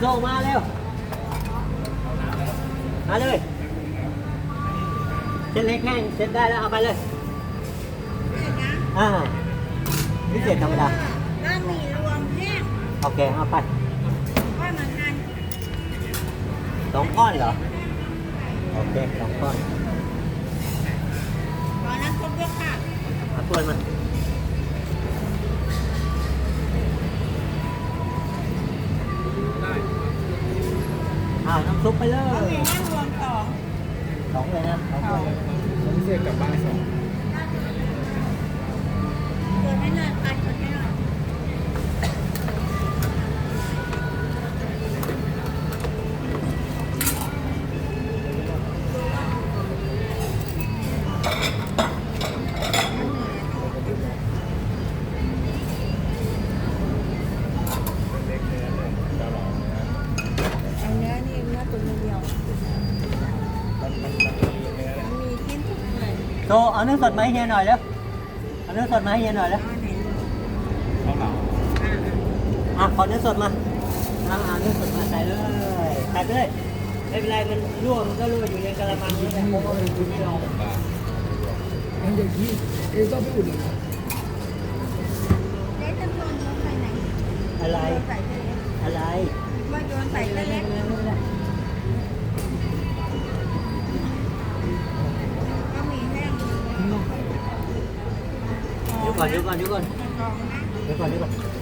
โซมาเร็ว มาเลย เส้นเล็กแห้งเส้นได้แล้วเอาไปเลยอ่าพิเศษธรรมดาก็มีรวมแห้งโอเคเอาไปก้อนเหมือนกันสองก้อนเหรอ โอเคสองก้อนขอนัำซุปด้วยค่ะมาช่วยมาาเอาน้ำซุปไปเลบะหยมี่แห้งรวมสองสองเลยนะสองถ้วยเลยพิเศษกลับบ้านสองเปิดให้หน่อยค่ะเปิดให้หน่อย เอาเนื้อสดมาให้เฮียหน่อยแล้วเอาเนื้อสดมาให้เฮียหน่อยแล้วเอาไหนดูเกาเหลาอ่าอะขอเนื้อสดมาเอาเอาเนื้อสดมาใส่เลยใส่ไปเลยไม่เป็นไรมันร่วงมันก็ร่วงอยู่ในกระมังนี่แหละเพราะว่ามันอยู่ไม่ลงบาทอันเด็กที่เอต้องไปอุ่นอีกเล็กจำนวนโยนใส่ไหนอะไรโยนใส่เล็กอะไรว่าโยนใส่เล็ก ก่อนเดี๋ยวก่อนเดี๋ยวก่อนกองนะเดี๋ยวก่อนเดี๋ยวก่อน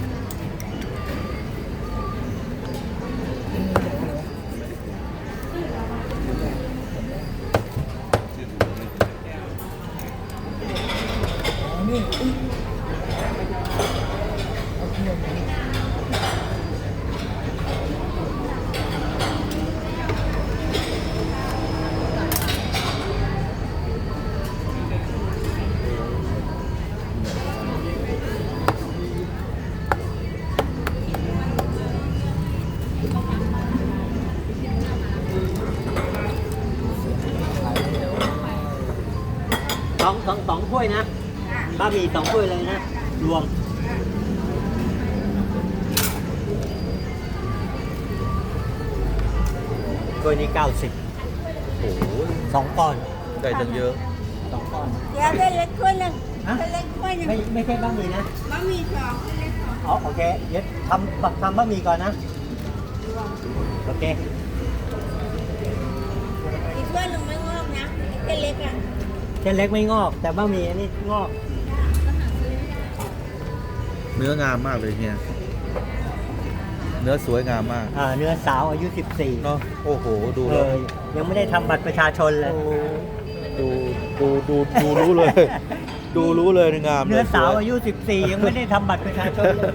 ถ้วยนะบะหมี่สองถ้วยเลยนะ รวม ถ้วยนี้เก้าสิบโอ้โหสองก้อนได้ตั้งเยอะ สองก้อนเดี๋ยวเส้นเล็กถ้วยหนึ่งฮะเส้นเล็กถ้วยหนึ่งไม่ไม่ใช่บะหมี่นะบะหมี่สองเส้นเล็กสองอ๋อโอเค เดี๋ยวทำทำบะหมี่ก่อนนะ โอเคอีกถ้วยหนึ่งไม่งอกนะเส้นเล็กอะ เส้นเล็กไม่งอก แต่บะหมี่อันนี้งอก เนื้องามมากเลยเฮียเนื้อสวยงามมากอ่าเนื้อสาวอายุ 14เนาะโอ้โห ดูเอแล้วอยังไม่ได้ทำบัตรประชาชนเลยโอ้ดูดูดูดูรู้เลย ดูรู้เลยงามลยเนื้อสาวยอายุ 14 ยังไม่ได้ทำบัตรประชาชนเลย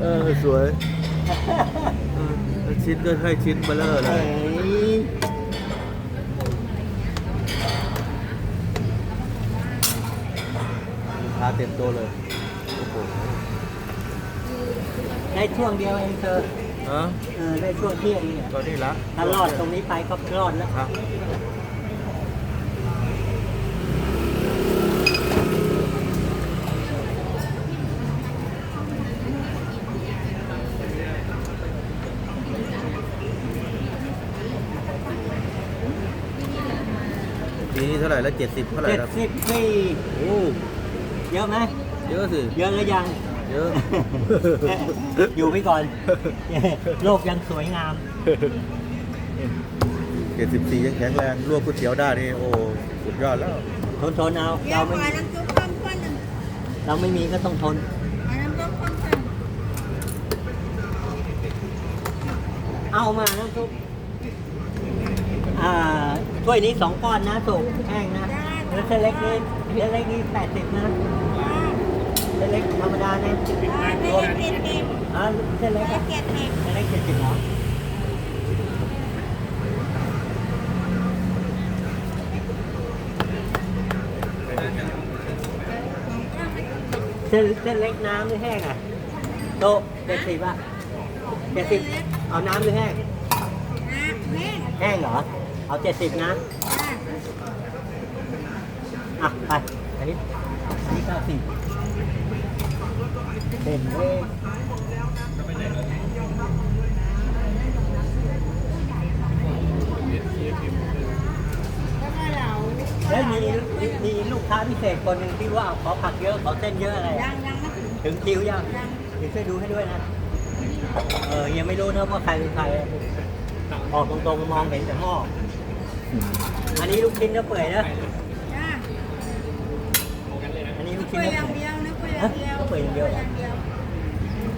เออสวยเออแล้วชิ้นก็ใช่ชิ้นเบลเลอร์เลเฮ้ยย เต็มโต๊ะเลยโอ้โหได้ช่วงเดียวเองเธอฮะเออได้ช่วงเที่ยงเนี่ยก็นี่ละถ้ารอดตรงนี้ไปก็รอดแล้วครับปีนี้เท่าไหร่แล้วเจ็ดสิบเท่าไหร่เจ็ดครับสิบปีโอ้ เยอะไหมเยอะสิเยอะหรือยัง เยอะ อยู่ไปก่อน โลกยังสวยงามเจ็ดสิบสี่ยังแข็งแรงลวกก๋วยเตี๋ยวได้นี่โอ้สุดยอดแล้วทนทนเอาเดี๋ยเราวขไม่อน้ำซุปเพิ่มถ้วยหนึ่งเราไม่มีก็ต้องทนขอน้ำซุปเพิ่มถ้วยหนึ่งเอามาน้ำซุปอ่าถ้วยนี้สองก้อนนะสุกแห้งนะแล้วเส้นเล็กนี่ เส้นเล็กนี่แปดสิบนะเส้นเล็กธรรมดานะได้เส้นเล็กเจ็ดสิบอ่าเส้นเล็กเล็อะกเจ็ดสิบเส้นเล็กเจ็ดสิบเหรอเส้นเส้นเล็กน้ำหรือแห้งอะโตะเจ็ดสิบอะเจ็ดสิบเอาน้ำหรือแห้งนะแม่แห้งเหรอ เอาเจ็ดสิบนะะไปอันนี้นนี้ก้าสี่เด่นเลยแล้วมีมีมีลูกค้าพิเศษคนหนึ่งที่ว่าขอผักเยอะขอเส้นเยอะอะไรยัองยังไม่ถึงคิวยังถึงช่วยดูให้ด้วยนะ เออยังไม่รู้นะว่าใครเป็นใครออกตรงๆมองเห็นแต่หม้ออันนี้ลูกชิ้นก็เปื่อยนะ คุนยเนื้ออย่างเปื่อยเดียวนะคุยอย่างเดียวฮะคุยอย่างเดียวคุอย่างเดียว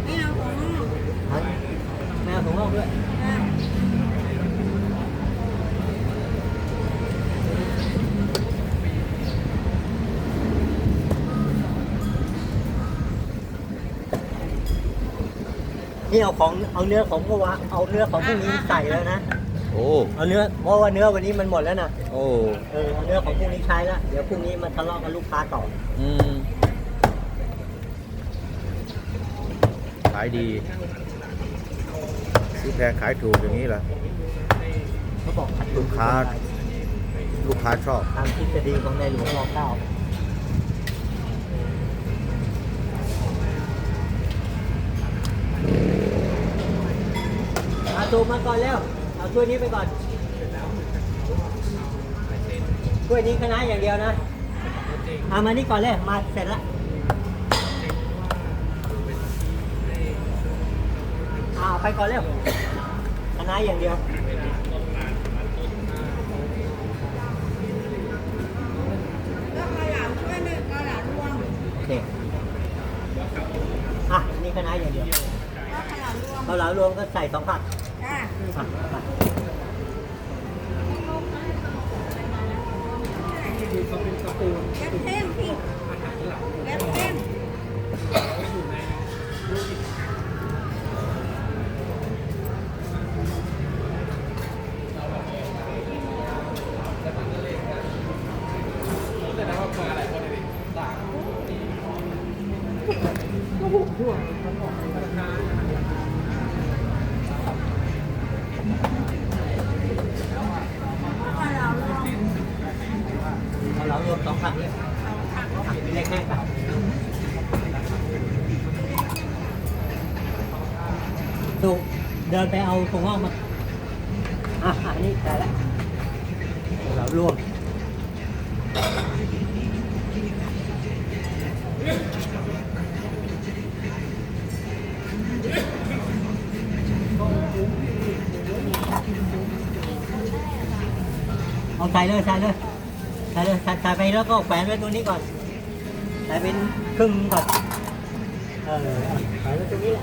ไม่เอาของนอกเอาแมวถุงนอกด้วยจ้านี่เอาของเอาเนื้อของเมื่อวานเอาเนื้อของพรุ่งนี้ใส่แล้วนะ โอ้ เอาเนื้อเพราะว่าเนื้อวันนี้มันหมดแล้วนะโอ้ เออเอาเนื้อของพรุ่งนี้ใช้แล้ว เดี๋ยวพรุ่งนี้มาทะเลาะกับลูกค้าต่อ อืมายดีซื้อแพงขายถูกอย่างนี้เหรอลูกค้า ลูกค้าชอบตามทฤษฎีของในหลวงรอเก้าเอาตูมาก่อนแล้ว เอาถ้วยนี้ไปก่อนถ้วยนี้คณะอย่างเดียวนะ เอามานี่ก่อนเลย มาเสร็จและ ไปก่อนเร็วคณะอย่างเดียวก็ข้าวหลามช่วยหนึ่งข้าวหลามรวมโอเคอะนี่คณะอย่างเดียวก็ข้าวหลามรวมเราเหลารวมก็ใส่สองผักจ้าอะไปเล็บเท่งพี่เล็บเท่ง ข้าวหลามรวมเราเหลารวมสองผักเลยผักเป็นเล็กแห้งไปดูเดินไปเอาตรงห้องมาอะอันนี้ได้แล้วเรารวม เอาใส่เลยใส่เลยใส่เลยใส่ไปแล้วก็แขวนไว้ตรงนี้ก่อนใส่เป็นครึ่งก่อนเออใส่ไว้ตรงนี้แหละ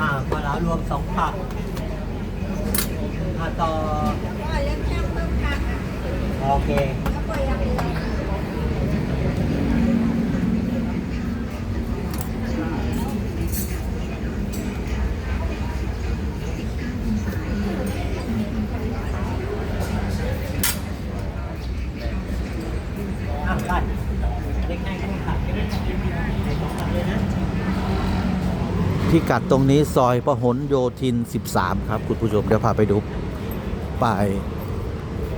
อ่าพอแล้วรวมสองผักอ่า ต่อก็เล็บเท่งเพิ่มผักอะโอเคแล้วก็อย่างเดียวอะได้เล็กแห้งต้องผักใช่ไหมใส่สองผักเลยนะที่กัดตรงนี้ซอยพหลโยธิน 13 ครับ คุณผู้ชม เดี๋ยวพาไปดู ปลาย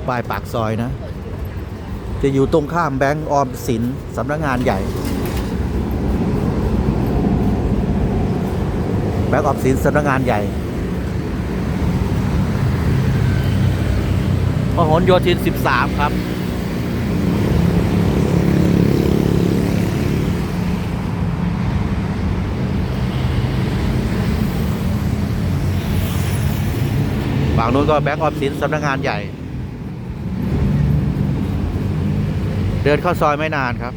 ปลายปากซอยนะ จะอยู่ตรงข้ามแบงก์ออมสินสำนักงานใหญ่ แบงก์ออมสินสำนักงานใหญ่พหลโยธิน 13 ครับ ฝั่งนู้นก็แบงก์ออมสินสำนักงานใหญ่ เดินเข้าซอยไม่นานครับ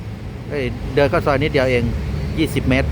เเดินเข้าซอยนิดเดียวเอง 20 เมตร